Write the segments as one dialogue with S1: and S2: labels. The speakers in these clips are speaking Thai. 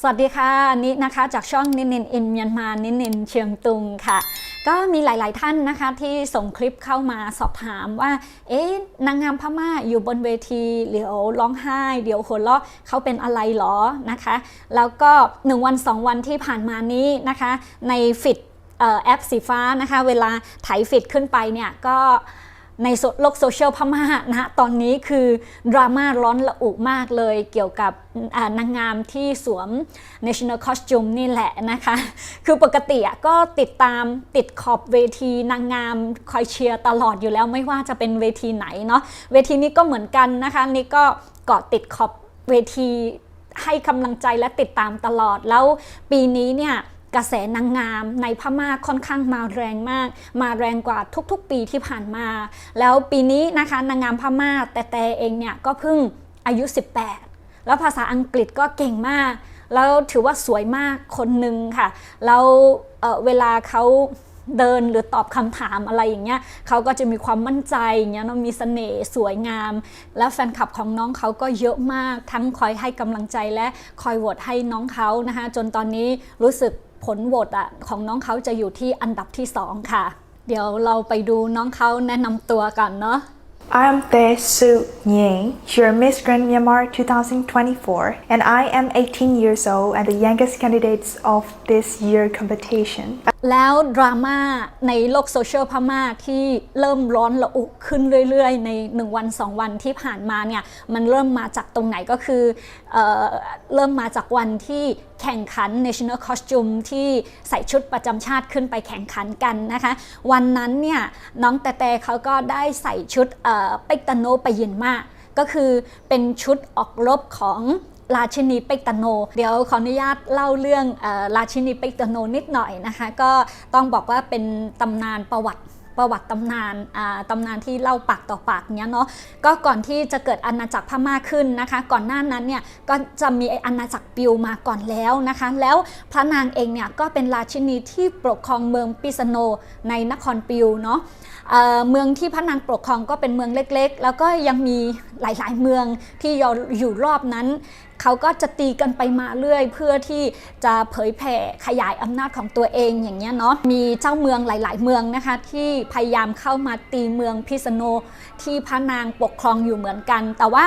S1: สวัสดีค่ะนินะคะจากช่องนินนินอินเมียนมานินนินเชียงตุงค่ะ ก็มีหลาย ๆ ท่านนะคะที่ส่งคลิปเข้ามาสอบถามว่า เอ๊ะนางงามพม่าอยู่บนเวทีเดี๋ยวร้องไห้ เดี๋ยวหัวเราะเขาเป็นอะไรหรอนะคะ แล้วก็ 1 วัน 2 วันที่ผ่านมานี้นะคะ ในฟิตแอปสีฟ้านะคะ เวลาไถฟิตขึ้นไปเนี่ยก็ ในโลกโซเชียลพม่านะตอนนี้คือดราม่าร้อนระอุมากเลยเกี่ยวกับนางงามที่สวม national costume นี่แหละนะคะ คือปกติก็ติดตามติดขอบเวทีนางงามคอยเชียร์ตลอดอยู่แล้วไม่ว่าจะเป็นเวทีไหนเนาะเวทีนี้ก็เหมือนกันนะคะ นี่ก็เกาะติดขอบเวทีให้กำลังใจและติดตามตลอดแล้วปีนี้เนี่ย กระแสนางงาม ในพม่าค่อนข้างมาแรงมาก มาแรงกว่าทุกๆ ปีที่ผ่านมา แล้วปีนี้นะคะนางงามพม่าแต่แต่เองเนี่ยก็เพิ่งอายุ 18 แล้วภาษาอังกฤษก็เก่งมาก แล้วถือว่าสวยมากคนหนึ่งค่ะ แล้วเเวลาเขาเดินหรือตอบคำถามอะไรอย่างเงี้ยเขาก็จะมีความมั่นใจอย่างเงี้ยเนะมีเสน่ห์สวยงาม แล้วแฟนคลับของน้องเขาก็เยอะมาก ทั้งคอยให้กำลังใจและคอยโหวตให้น้องเขานะคะจนตอนนี้รู้สึก ผลโหวตอะของน้องเขาจะอยู่ที่อันดับที่ 2 ค่ะ เดี๋ยวเราไปดูน้องเขาแนะนำตัวกันเนาะ
S2: I'm Tae Soo Nying, your Miss Grand Myanmar 2024, and I am 18 years old and the youngest candidates of this year competition.
S1: แล้วดราม่าในโลกโซเชียลพม่าที่เริ่มร้อนระอุขึ้นเรื่อยๆ ใน 1 วัน 2 วันที่ผ่านมาเนี่ย มันเริ่มมาจากตรงไหนก็คือเออเริ่มมาจากวันที่แข่งขัน National Costume ที่ใส่ชุดประจำชาติขึ้นไปแข่งขันกันนะคะ วันนั้นเนี่ยน้องแต่แต่เขาก็ได้ใส่ชุดเอ่อเปกตาโนไปยินมาก ก็คือเป็นชุดออกรบของราชินีเปกตาโน เดี๋ยวขออนุญาตเล่าเรื่องอราชินีเปกตาโนนิดหน่อยนะคะ ก็ต้องบอกว่าเป็นตำนานประวัติ ประวัติตำนานอ่าตำนานที่เล่าปากต่อปากเนี้ยเนาะก็ก่อนที่จะเกิดอาณาจักรพม่าขึ้นนะคะ ก่อนหน้านั้นเนี่ยก็จะมีอาณาจักรปิวมาก่อนแล้วนะคะ แล้วพระนางเองเนี่ยก็เป็นราชินีที่ปกครองเมืองปิสโนในนครปิวเนาะอ่อเมืองที่พระนางปกครองก็เป็นเมืองเล็กๆ แล้วก็ยังมีหลายๆเมืองที่อยู่รอบนั้นเขาก็จะตีกันไปมาเรื่อย เพื่อที่จะเผยแผ่ขยายอำนาจของตัวเองอย่างเงี้ยเนาะมีเจ้าเมืองหลาย ๆ เมืองนะคะ ที่พยายามเข้ามาตีเมืองพิษณุที่พระนางปกครองอยู่เหมือนกัน แต่ว่า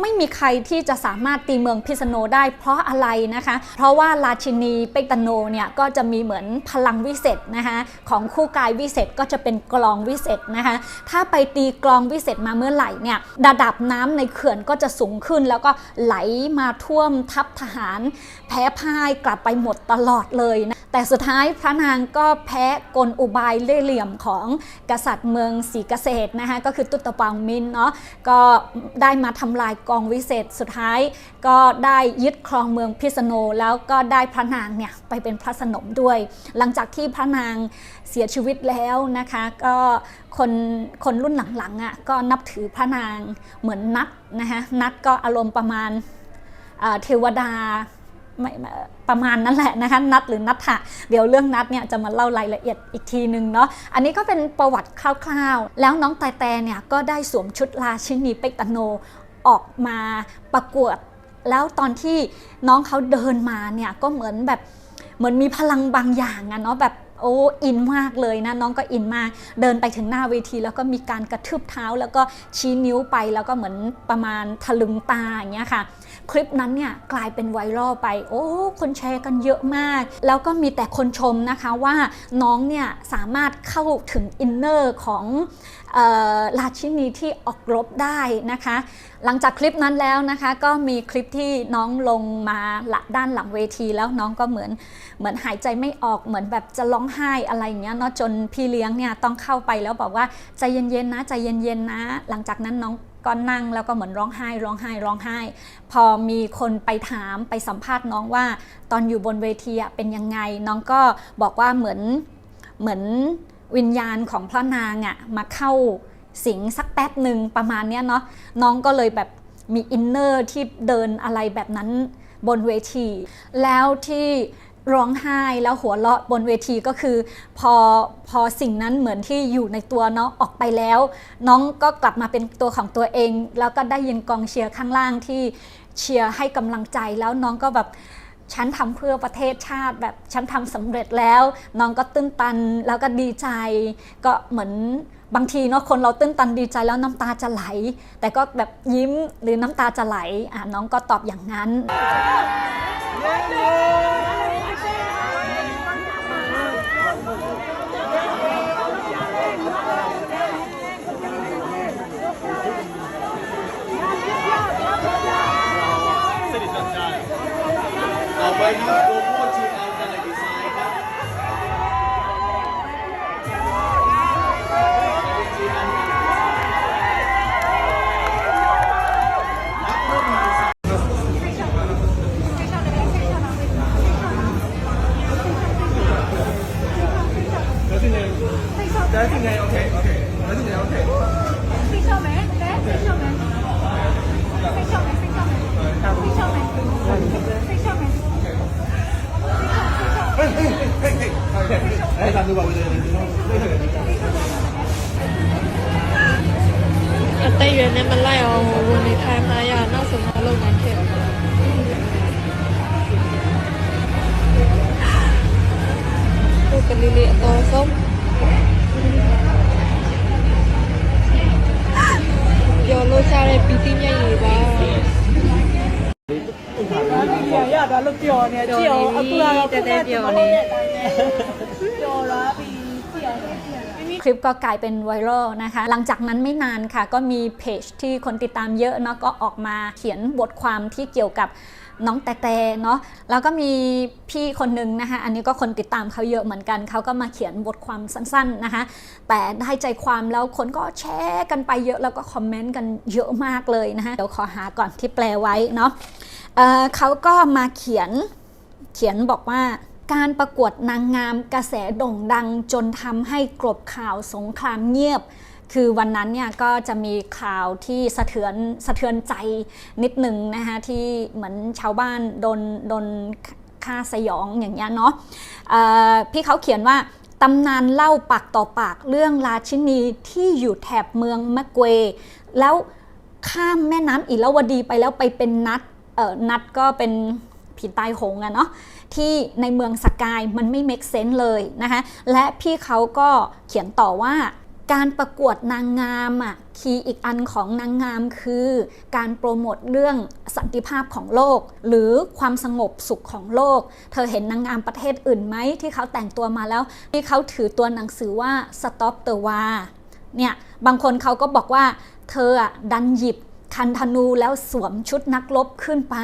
S1: ไม่มีใครที่จะสามารถตีเมืองพิษณุได้เพราะอะไรนะคะ เพราะว่าราชินีเปกตโนเนี่ยก็จะมีเหมือนพลังวิเศษนะคะของคู่กายวิเศษก็จะเป็นกลองวิเศษนะคะถ้าไปตีกลองวิเศษมาเมื่อไหร่เนี่ยระดับน้ำในเขื่อนก็จะสูงขึ้น แล้วก็ไหลมาท่วมทัพทหาร แพ้พ่ายกลับไปหมดตลอดเลยนะแต่สุดท้ายพระนางก็แพ้กลอุบายเล่เหลี่ยมของกษัตริย์เมืองศรีเกษตรนะคะก็คือตุตตะปังมินเนาะก็ได้มาทำลายกองวิเศษสุดท้าย ก็ได้ยึดครองเมืองพิษณุแล้วก็ได้พระนางเนี่ยไปเป็นพระสนมด้วย หลังจากที่พระนางเสียชีวิตแล้วนะคะก็คนคนรุ่นหลังๆอะ่ะก็นับถือพระนางเหมือนนัดนะคะนัดก็อารมณ์ประมาณเทวดาไม่ประมาณนั้นแหละนะคะนัดหรือนัทธะเดี๋ยวเรื่องนัดเนี่ยจะมาเล่ารายละเอียดอีกทีหนึ่งเนาะอันนี้ก็เป็นประวัติคร่าวๆ แล้วน้องแต่แต่เนี่ยก็ได้สวมชุดราชินีเปกตโน ออกมาประกวด แล้วตอนที่น้องเขาเดินมาเนี่ยก็เหมือนแบบเหมือนมีพลังบางอย่างอะเนาะแบบโอ้อินมากเลยนะน้องก็อินมาก เดินไปถึงหน้าเวที แล้วก็มีการกระทืบเท้า แล้วก็ชี้นิ้วไปแล้วก็เหมือนประมาณทะลึงตาอย่างเงี้ยค่ะ คลิปนั้นเนี่ยกลายเป็นไวรัลไป โอ้คนแชร์กันเยอะมาก แล้วก็มีแต่คนชมนะคะว่าน้องเนี่ยสามารถเข้าถึงอินเนอร์ของ ราชินีที่ออกรบได้นะคะ หลังจากคลิปนั้นแล้วนะคะ ก็มีคลิปที่น้องลงมาละด้านหลังเวที แล้วน้องก็เหมือนเหมือนหายใจไม่ออกเหมือนแบบจะร้องไห้อะไรอย่างเงี้ยเนาะจนพี่เลี้ยงเนี่ยต้องเข้าไปแล้วบอกว่าใจเย็นๆนะใจเย็นๆนะ หลังจากนั้นน้องก็นั่งแล้วก็เหมือนร้องไห้ร้องไห้ร้องไห้ พอมีคนไปถามไปสัมภาษณ์น้องว่า ตอนอยู่บนเวทีเป็นยังไง น้องก็บอกว่าเหมือนเหมือน วิญญาณของพระนางอะมาเข้าสิงสักแป๊บหนึ่งประมาณเนี้ยเนาะน้องก็เลยแบบมีอินเนอร์ที่เดินอะไรแบบนั้นบนเวที แล้วที่ร้องไห้แล้วหัวเราะบนเวทีก็คือ พอพอสิ่งนั้นเหมือนที่อยู่ในตัวน้องออกไปแล้ว น้องก็กลับมาเป็นตัวของตัวเอง แล้วก็ได้ยินกองเชียร์ข้างล่างที่เชียร์ให้กำลังใจแล้วน้องก็แบบ ฉันทำเพื่อประเทศชาติแบบฉันทำสำเร็จแล้ว น้องก็ตื้นตันแล้วก็ดีใจ ก็เหมือนบางทีเนาะคนเราตื้นตันดีใจแล้วน้ำตาจะไหล แต่ก็แบบยิ้มหรือน้ำตาจะไหลอะน้องก็ตอบอย่างนั้น
S3: ต่อ ပြောပါဦးကျွန်တော်သိခဲ့တယ်အသက်
S4: ရွယ်နဲ့မလိုက်အောင်ဝင်နေထိုင်မှရနောက်ဆုံးတော့လုပ်နိုင်ခဲ့ကိုကလေးလေးအတော်ဆုံးပျော်လို့ရတဲ့ပီတိမျက်ရည်ပါ บ้า
S5: ရတာလို့ပြောနေတယ်ကြည့်အောင်အခုကတော့
S4: တဲတဲပြောနေ
S5: ပြောလာပြီကြည့်အောင်
S1: คลิปก็กลายเป็นไวรัลนะคะ หลังจากนั้นไม่นานค่ะ ก็มีเพจที่คนติดตามเยอะเนาะก็ออกมาเขียนบทความที่เกี่ยวกับน้องแต่แต่เนาะแล้วก็มีพี่คนหนึ่งนะคะ อันนี้ก็คนติดตามเขาเยอะเหมือนกัน เขาก็มาเขียนบทความสั้นๆนะคะ แต่ได้ใจความแล้วคนก็แชร์กันไปเยอะแล้วก็คอมเมนต์กันเยอะมากเลยนะคะเดี๋ยวขอหาก่อนที่แปลไว้เนาะ เเขาก็มาเขียนเขียนบอกว่าการประกวดนางงามกระแสโด่งดังจนทำให้กลบข่าวสงครามเงียบ คือวันนั้นเนี่ยก็จะมีข่าวที่สะเทือนสะเทือนใจนิดหนึ่งนะคะที่เหมือนชาวบ้านโดนโดนฆ่าสยองอย่างเงี้ยเนาะพี่เขาเขียนว่าตำนานเล่าปากต่อปากเรื่องราชินีที่อยู่แถบเมืองมะเกวแล้วข้ามแม่น้ำอิราวดีไปแล้วไปเป็นนัด นัดก็เป็นผีตายโหงอะเนาะที่ในเมืองสกายมันไม่ make sense เลยนะคะและพี่เขาก็เขียนต่อว่าการประกวดนางงามอะคีย์อีกอันของนางงามคือ การโปรโมทเรื่องสันติภาพของโลก หรือความสงบสุขของโลก เธอเห็นนางงามประเทศอื่นไหมที่เขาแต่งตัวมาแล้ว ที่เขาถือตัวหนังสือว่า stop the war เนี่ยบางคนเขาก็บอกว่าเธออะดันหยิบ คันธนูแล้วสวมชุดนักรบขึ้นไป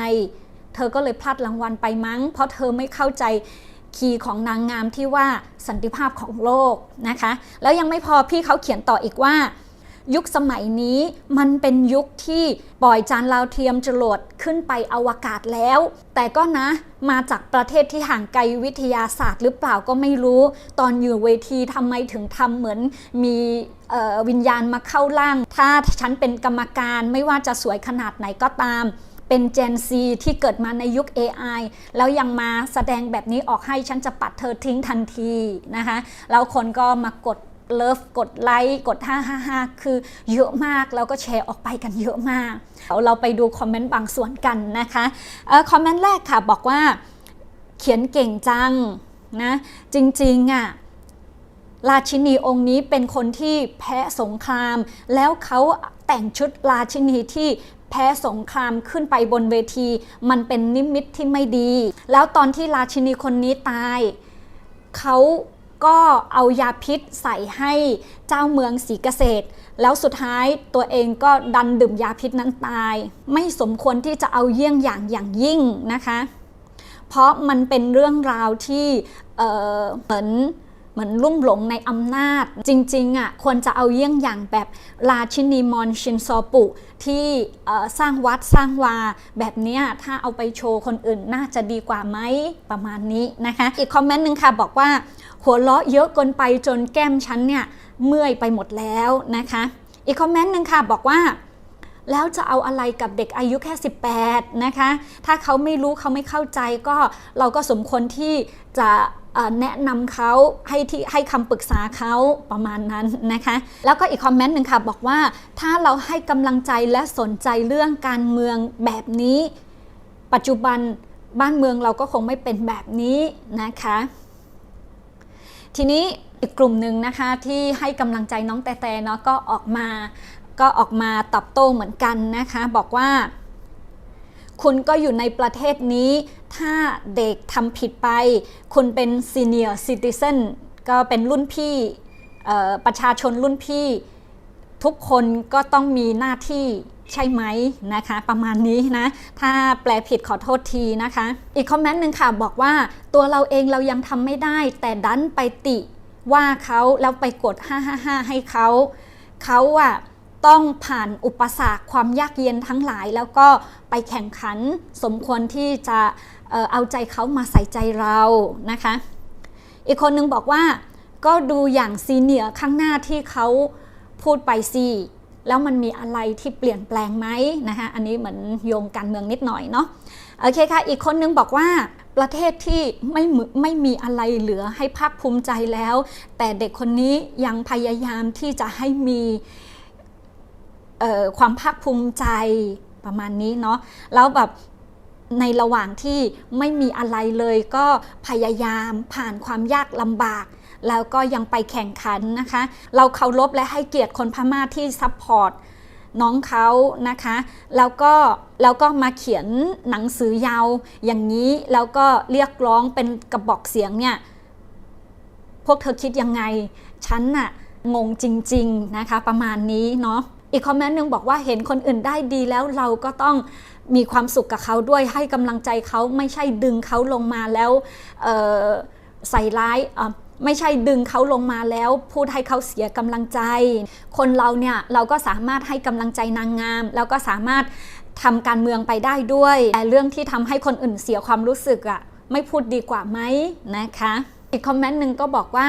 S1: เธอก็เลยพลาดรางวัลไปมั้ง เพราะเธอไม่เข้าใจคีย์ของนางงามที่ว่าสันติภาพของโลกนะคะ แล้วยังไม่พอพี่เขาเขียนต่ออีกว่า ยุคสมัยนี้มันเป็นยุคที่ปล่อยจานลาวเทียมจรวดขึ้นไปอวกาศแล้ว แต่ก็นะมาจากประเทศที่ห่างไกลวิทยาศาสตร์หรือเปล่าก็ไม่รู้ ตอนอยู่เวทีทำไมถึงทำเหมือนมีวิญญาณมาเข้าร่าง ถ้าฉันเป็นกรรมการไม่ว่าจะสวยขนาดไหนก็ตามเป็น Gen Z ที่เกิดมาในยุค AI แล้วยังมาแสดงแบบนี้ออกให้ฉันจะปัดเธอทิ้งทันทีนะคะ แล้วคนก็มากด เลิฟกดไลค์กด 555 คือเยอะมากแล้วก็แชร์ออกไปกันเยอะมาก เราไปดูคอมเมนต์บางส่วนกันนะคะอคอมเมนต์แรกค่ะบอกว่าเขียนเก่งจังนะจริงๆอะราชินีองค์นี้เป็นคนที่แพ้สงคราม แล้วเขาแต่งชุดราชินีที่แพ้สงครามขึ้นไปบนเวที มันเป็นนิมิตที่ไม่ดี แล้วตอนที่ราชินีคนนี้ตายเขา ก็เอายาพิษใส่ให้เจ้าเมืองศรีเกษตร แล้วสุดท้ายตัวเองก็ดันดื่มยาพิษนั้นตาย ไม่สมควรที่จะเอาเยี่ยงอย่างอย่างยิ่งนะคะ เพราะมันเป็นเรื่องราวที่เเหมือน เหมือนลุ่มหลงในอำนาจ จริงๆอะควรจะเอาเยี่ยงอย่างแบบราชินีมอนชินซอปุ ที่สร้างวัดสร้างวา แบบนี้ถ้าเอาไปโชว์คนอื่นน่าจะดีกว่าไหมประมาณนี้นะคะ อีกคอมเมนต์หนึ่งค่ะบอกว่าหัวเราะเยอะเกินไปจนแก้มฉันเนี่ยเมื่อยไปหมดแล้วนะคะ อีกคอมเมนต์หนึ่งค่ะบอกว่าแล้วจะเอาอะไรกับเด็กอายุแค่ 18 นะคะ ถ้าเขาไม่รู้เขาไม่เข้าใจก็เราก็สมควรที่จะ แนะนำเขาให้ที่ให้คำปรึกษาเขาประมาณนั้นนะคะ แล้วก็อีกคอมเมนต์หนึ่งค่ะบอกว่าถ้าเราให้กำลังใจและสนใจเรื่องการเมืองแบบนี้ ปัจจุบันบ้านเมืองเราก็คงไม่เป็นแบบนี้นะคะ ทีนี้อีกกลุ่มหนึ่งนะคะที่ให้กำลังใจน้องแต่แต่เนาะก็ออกมาก็ออกมาตอบโต้เหมือนกันนะคะ บอกว่า คุณก็อยู่ในประเทศนี้ ถ้าเด็กทำผิดไป คุณเป็นซีเนียร์ซิติเซนก็เป็นรุ่นพี่ประชาชนรุ่นพี่ ทุกคนก็ต้องมีหน้าที่ใช่ไหมนะคะ ประมาณนี้นะ ถ้าแปลผิดขอโทษทีนะคะ อีกคอมเมนต์หนึ่งค่ะบอกว่าตัวเราเองเรายังทำไม่ได้ แต่ดันไปติว่าเขาแล้วไปกด 555 ให้เขาเขาอะ ต้องผ่านอุปสรรคความยากเย็นทั้งหลาย แล้วก็ไปแข่งขันสมควรที่จะเอาใจเขามาใส่ใจเรานะคะ อีกคนนึงบอกว่าก็ดูอย่างซีเนียร์ข้างหน้าที่เขาพูดไปสิแล้วมันมีอะไรที่เปลี่ยนแปลงไหมนะคะอันนี้เหมือนโยงการเมืองนิดหน่อยเนาะโอเคค่ะ อีกคนนึงบอกว่าประเทศที่ไม่ไม่มีอะไรเหลือให้ภาคภูมิใจแล้ว แต่เด็กคนนี้ยังพยายามที่จะให้มี ความภาคภูมิใจประมาณนี้เนาะแล้วแบบในระหว่างที่ไม่มีอะไรเลยก็พยายามผ่านความยากลำบาก แล้วก็ยังไปแข่งขันนะคะ เราเคารพและให้เกียรติคนพม่าที่ซัพพอร์ตน้องเขานะคะ แล้วก็แล้วก็มาเขียนหนังสือยาวอย่างนี้แล้วก็เรียกร้องเป็นกระบอกเสียงเนี่ยพวกเธอคิดยังไง ฉันน่ะงงจริง ๆนะคะประมาณนี้เนาะ อีกคอมเมนต์หนึ่งบอกว่าเห็นคนอื่นได้ดีแล้วเราก็ต้องมีความสุขกับเขาด้วยให้กำลังใจเขาไม่ใช่ดึงเขาลงมาแล้วใส่ร้ายไม่ใช่ดึงเขาลงมาแล้ว พูดให้เขาเสียกำลังใจ คนเราเนี่ยเราก็สามารถให้กำลังใจนางงาม แล้วก็สามารถทำการเมืองไปได้ด้วยแต่เรื่องที่ทำให้คนอื่นเสียความรู้สึกอะไม่พูดดีกว่าไหมนะคะ อีกคอมเมนต์หนึ่งก็บอกว่า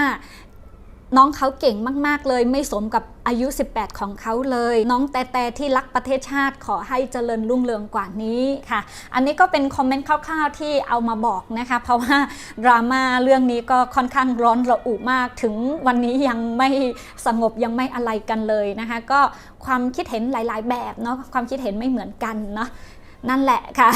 S1: น้องเขาเก่งมาก ๆ เลย ไม่สมกับอายุ 18 ของเขาเลย น้องแต่แต่ที่รักประเทศชาติขอให้เจริญรุ่งเรืองกว่านี้ค่ะ อันนี้ก็เป็นคอมเมนต์คร่าวๆที่เอามาบอกนะคะ เพราะว่าดราม่าเรื่องนี้ก็ค่อนข้างร้อนระอุมาก ถึงวันนี้ยังไม่สงบยังไม่อะไรกันเลยนะคะ ก็ความคิดเห็นหลาย ๆ แบบเนาะความคิดเห็นไม่เหมือนกันเนาะ นั่นแหละค่ะ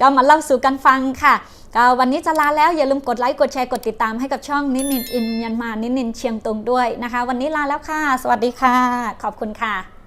S1: ก็มาเล่าสู่กันฟังค่ะก็วันนี้จะลาแล้วอย่าลืมกดไลค์กดแชร์กดติดตามให้กับช่องนิดนินอินเมียนมานิดนินเชียงตุงด้วยนะคะ วันนี้ลาแล้วค่ะ สวัสดีค่ะ ขอบคุณค่ะ